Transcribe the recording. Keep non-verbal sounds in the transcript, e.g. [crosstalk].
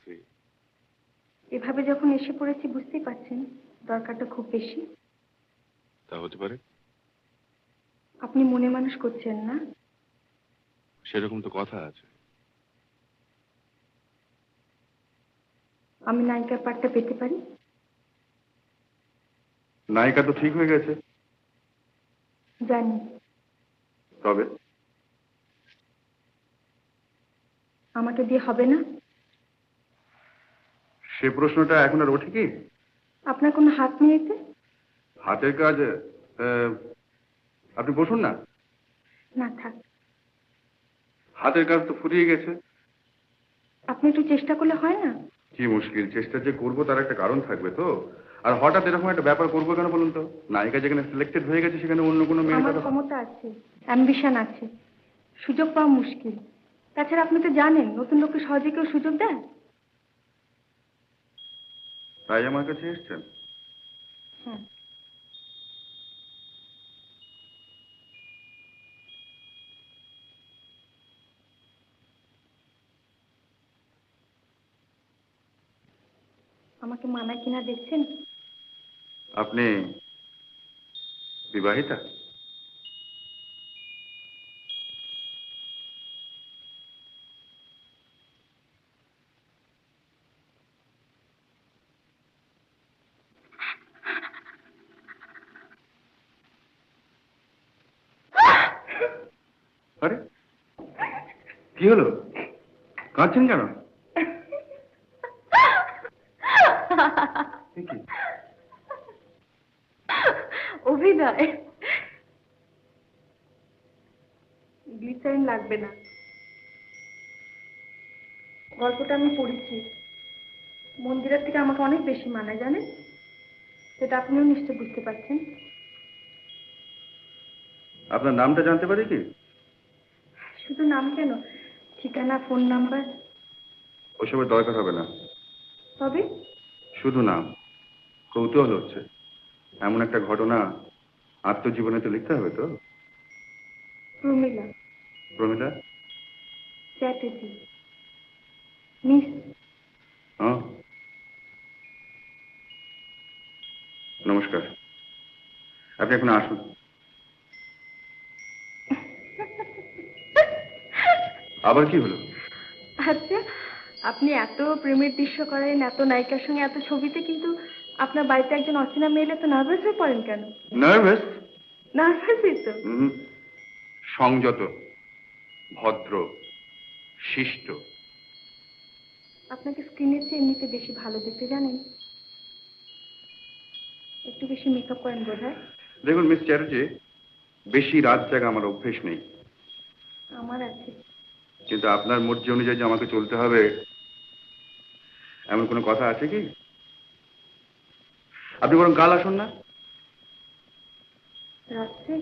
কাছে এভাবে যখন এসে পড়েছি বুঝতেই পারছেন দরকারটা খুব বেশি। তা হতে পারে। আপনি মনে মানুষ করছেন না? সেরকম তো কথা আছে। আমি নায়িকার পাঠটা পেতে পারি? নায়িকা তো ঠিক হয়ে গেছে। জানি। তবে? আমাকে দিয়ে হবে না? সে প্রশ্নটা এখন আর ওঠে কি? আপনার কোনো হাত নেই এতে? হাতের কাজ আহ, আপনি বসুন না। না থাক। হাতের কাজ তো ফুরিয়ে গেছে। আপনি একটু চেষ্টা করলে হয় না? কি মুশকিল চেষ্টা যে করব তার একটা কারণ থাকবে তো। আর হঠাৎ এরকম একটা ব্যাপার করব কেন বলুন তো? নায়িকা যেখানে সিলেক্টেড হয়ে গেছে সেখানে অন্য কোনো মেয়ে আমার ক্ষমতা আছে অ্যাম্বিশন আছে। সুযোগ পাওয়া মুশকিল। তাছাড়া আপনি তো জানেন নতুন লোককে সহজে কেউ সুযোগ দেয়? তাই আমার কাছে এসছেন? আমাকে মানা কিনা দেখছেন? আপনি বিবাহিতা আরে কি হলো? কাঁদছেন কেন? [laughs] অভিনয়। গ্লিসারিন লাগবে না। গল্পটা আমি পড়েছি। মন্দিরের থেকে আমাকে অনেক বেশি মানায় জানেন? সেটা আপনিও নিশ্চয় বুঝতে পারছেন। আপনার নামটা জানতে পারি কি? শুধু নাম কেন? ঠিকানা ফোন নাম্বার? ওসবের দরকার হবে না। তবে? শুধু নাম কৌতূহল হচ্ছে। এমন একটা ঘটনা আত্মজীবনে তো লিখতে হবে তো? প্রমিলা। প্রমিলা? চ্যাটার্জি। মিস? হ্যাঁ নমস্কার। আপনি এখন আসুন। আবার কি হলো? আচ্ছা আপনি এত প্রেমের দৃশ্য করেন এত নায়িকার সঙ্গে এত ছবিতে কিন্তু আপনার বাড়িতে একজন অচেনা মেয়েলে তো নার্ভাস হয়ে পড়েন কেন? নার্ভাস নার্ভাসই তো। সংযত ভদ্র শিষ্ট। আপনাকে স্ক্রিনের চেয়ে এমনিতে বেশি ভালো দেখতে জানেন? একটু বেশি মেকআপ করেন বোধ হয় দেখুন মিস চ্যাটার্জি বেশি রাত জাগা আমার অভ্যেস নেই। আমার আছে। কিন্তু আপনার মর্জি অনুযায়ী যে আমাকে চলতে হবে, এমন কোনো কথা আছে কি? আপনি বরং কাল আসুন না। রাত্রে